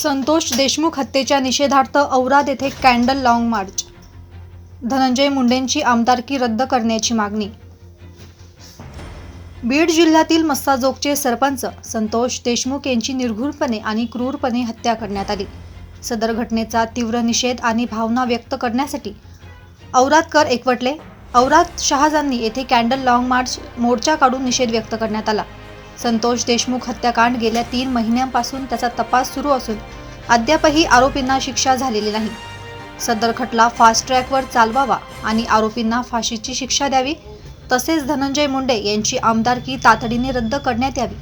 संतोष देशमुख हत्येच्या निषेधार्थ औराद येथे कॅन्डल लाँग मार्च. धनंजय मुंडेंची आमदारकी रद्द करण्याची मागणी. बीड जिल्ह्यातील मस्साजोगचे सरपंच संतोष देशमुख यांची निर्घृणपणे आणि क्रूरपणे हत्या करण्यात आली. सदर घटनेचा तीव्र निषेध आणि भावना व्यक्त करण्यासाठी औरादकर एकवटले. औराद शहाजांनी येथे कॅन्डल लाँग मार्च मोर्चा काढून निषेध व्यक्त करण्यात आला. संतोष देशमुख हत्याकांड गेल्या तीन महिन्यांपासून त्याचा तपास सुरू असून अद्यापही आरोपींना शिक्षा झालेली नाही. सदर खटला फास्ट ट्रॅकवर चालवावा आणि आरोपींना फाशीची शिक्षा द्यावी तसेच धनंजय मुंडे यांची आमदारकी तातडीने रद्द करण्यात यावी.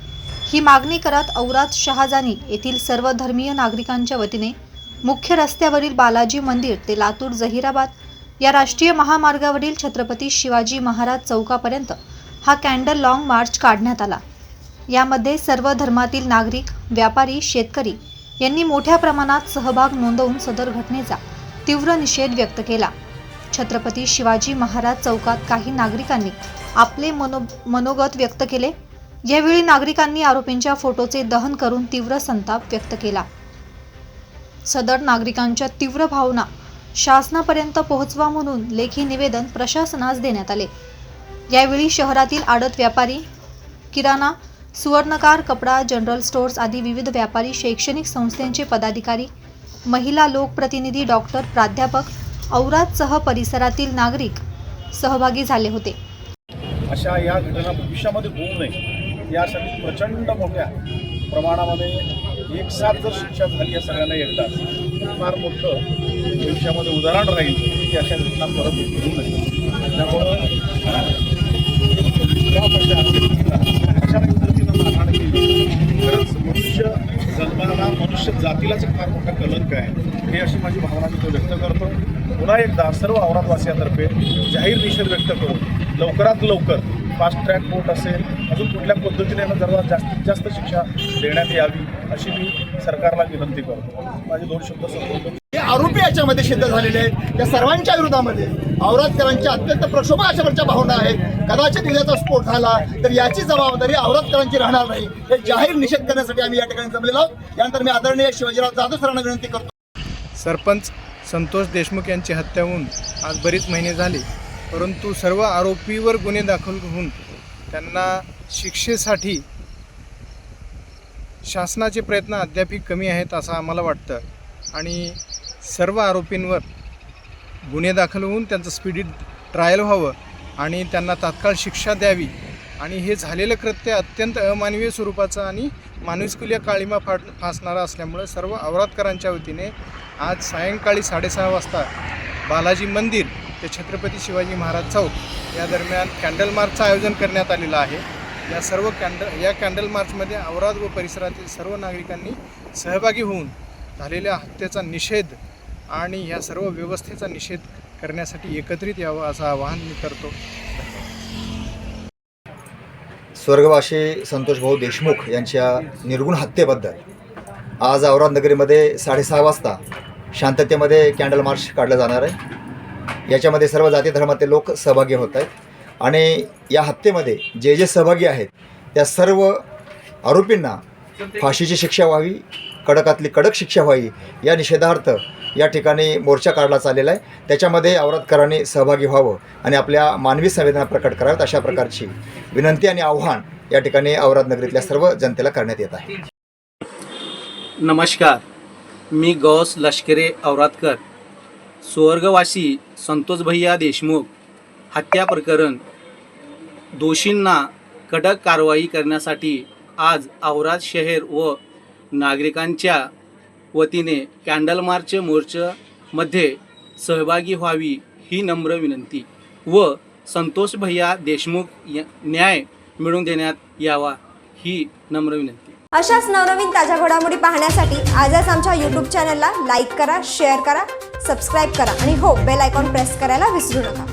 ही मागणी करत औरात शहाजानी येथील सर्व धर्मीय नागरिकांच्या वतीने मुख्य रस्त्यावरील बालाजी मंदिर ते लातूर जहिराबाद या राष्ट्रीय महामार्गावरील छत्रपती शिवाजी महाराज चौकापर्यंत हा कॅन्डल लाँग मार्च काढण्यात आला. यामध्ये सर्व धर्मातील नागरिक व्यापारी शेतकरी यांनी मोठ्या प्रमाणात सहभाग नोंदवून सदर घटनेचा तीव्र निषेध व्यक्त केला. छत्रपती शिवाजी महाराज चौकात काही नागरिकांनी आपले मनो मनोगत व्यक्त केले. यावेळी नागरिकांनी आरोपींच्या फोटोचे दहन करून तीव्र संताप व्यक्त केला. सदर नागरिकांच्या तीव्र भावना शासनापर्यंत पोहोचवा म्हणून लेखी निवेदन प्रशासनास देण्यात आले. यावेळी शहरातील आडत व्यापारी किराणा सुवर्णकार कपडा जनरल स्टोअर्स आदी विविध व्यापारी शैक्षणिक संस्थांचे पदाधिकारी महिला लोकप्रतिनिधी डॉक्टर प्राध्यापक औरादसह परिसरातील नागरिक सहभागी झाले होते. अशा या घटना भविष्यामध्ये होऊ नये यासाठी प्रचंड मोठ्या प्रमाणामध्ये एक साथ जर शिक्षा झाली या सगळ्यांना एकदा फार मोठं भविष्यामध्ये उदाहरण राहील की अशा घटना परत होऊ नये. त्यामुळं या अशा व्यक्तीला अशा पद्धतीनं मारहाण केली खरंच मनुष्य जन्माला मनुष्य जातीलाच एक फार मोठा कलंक आहे. हे अशी माझी भावना मी तो व्यक्त करतो. पुन्हा एकदा सर्व औरंगाबादवासियांतर्फे जाहीर निषेध व्यक्त करून लवकरात लवकर फास्ट ट्रॅक कोर्ट असेल अजून कुठल्या पद्धतीने यांना जरा जास्तीत जास्त शिक्षा देण्यात यावी अशी मी सरकारला विनंती करतो. माझे दोन शब्द संबोधतो हे आरोपी याच्यामध्ये सिद्ध झालेले आहेत. त्या सर्वांच्या विरोधामध्ये औरतकरांच्या अत्यंत प्रक्षोभ अशावरच्या भावना आहेत. कदाचित उद्याचा स्फोट झाला तर याची जबाबदारी औरतकरांची राहणार नाही. हे जाहीर निषेध करण्यासाठी आम्ही या ठिकाणी जमलेलो आहोत. यानंतर मी आदरणीय शिवाजीराव जाधव सरांना विनंती करतो. सरपंच संतोष देशमुख यांची हत्या होऊन आज बरीच महिने झाले. परंतु सर्व आरोपीवर गुन्हे दाखल होऊन त्यांना शिक्षेसाठी शासनाचे प्रयत्न अद्यापही कमी आहेत असं आम्हाला वाटतं. आणि सर्व आरोपींवर गुन्हे दाखल होऊन त्यांचं स्पीडी ट्रायल व्हावं आणि त्यांना तात्काळ शिक्षा द्यावी. आणि हे झालेलं कृत्य अत्यंत अमानवीय स्वरूपाचं आणि माणुसकुल्या काळीमा फाट फासणारं असल्यामुळं सर्व औरातकरांच्या वतीने आज सायंकाळी साडेसहा वाजता बालाजी मंदिर ते छत्रपती शिवाजी महाराज चौक या दरम्यान कॅन्डल मार्चचं आयोजन करण्यात आलेलं आहे. या सर्व कॅन्डल या कॅन्डल मार्चमध्ये औराद व परिसरातील सर्व नागरिकांनी सहभागी होऊन झालेल्या हत्येचा निषेध आणि या सर्व व्यवस्थेचा निषेध करण्यासाठी एकत्रित यावं असं आवाहन मी करतो. स्वर्गवासी संतोषभाऊ देशमुख यांच्या निर्गुण हत्येबद्दल आज औरंगाबाद नगरीमध्ये साडेसहा वाजता शांततेमध्ये कॅन्डल मार्च काढलं जाणार आहे. याच्यामध्ये सर्व जाती धर्मातील लोक सहभागी होत आहेत. आणि या हत्येमध्ये जे जे सहभागी आहेत त्या सर्व आरोपींना फाशीची शिक्षा व्हावी कडकातली कडक शिक्षा व्हावी या निषेधार्थ या ठिकाणी मोर्चा काढला चाललेला आहे. त्याच्यामध्ये औरतकरांनी सहभागी व्हावं आणि आपल्या मानवी संवेदना प्रकट कराव्यात अशा प्रकारची विनंती आणि आव्हान या ठिकाणी औरत नगरीतल्या सर्व जनतेला करण्यात येत आहे. नमस्कार. मी गौस लष्करे औरातकर स्वर्गवासी संतोष भैया देशमुख. हत्या प्रकरण दोषींना कडक कारवाई करण्यासाठी आज औराद शहर व नागरिकांच्या वतीने कॅन्डल मार्च मोर्चामध्ये सहभागी व्हावी ही नम्र विनंती व संतोष भैया देशमुख न्याय मिळवून देण्यात यावा ही नम्र विनंती. अशाच नवनवीन ताज्या घडामोडी पाहण्यासाठी आजच आमच्या यूट्यूब चॅनलला लाईक करा शेअर करा सबस्क्राईब करा आणि हो बेल आयकॉन प्रेस करायला विसरू नका.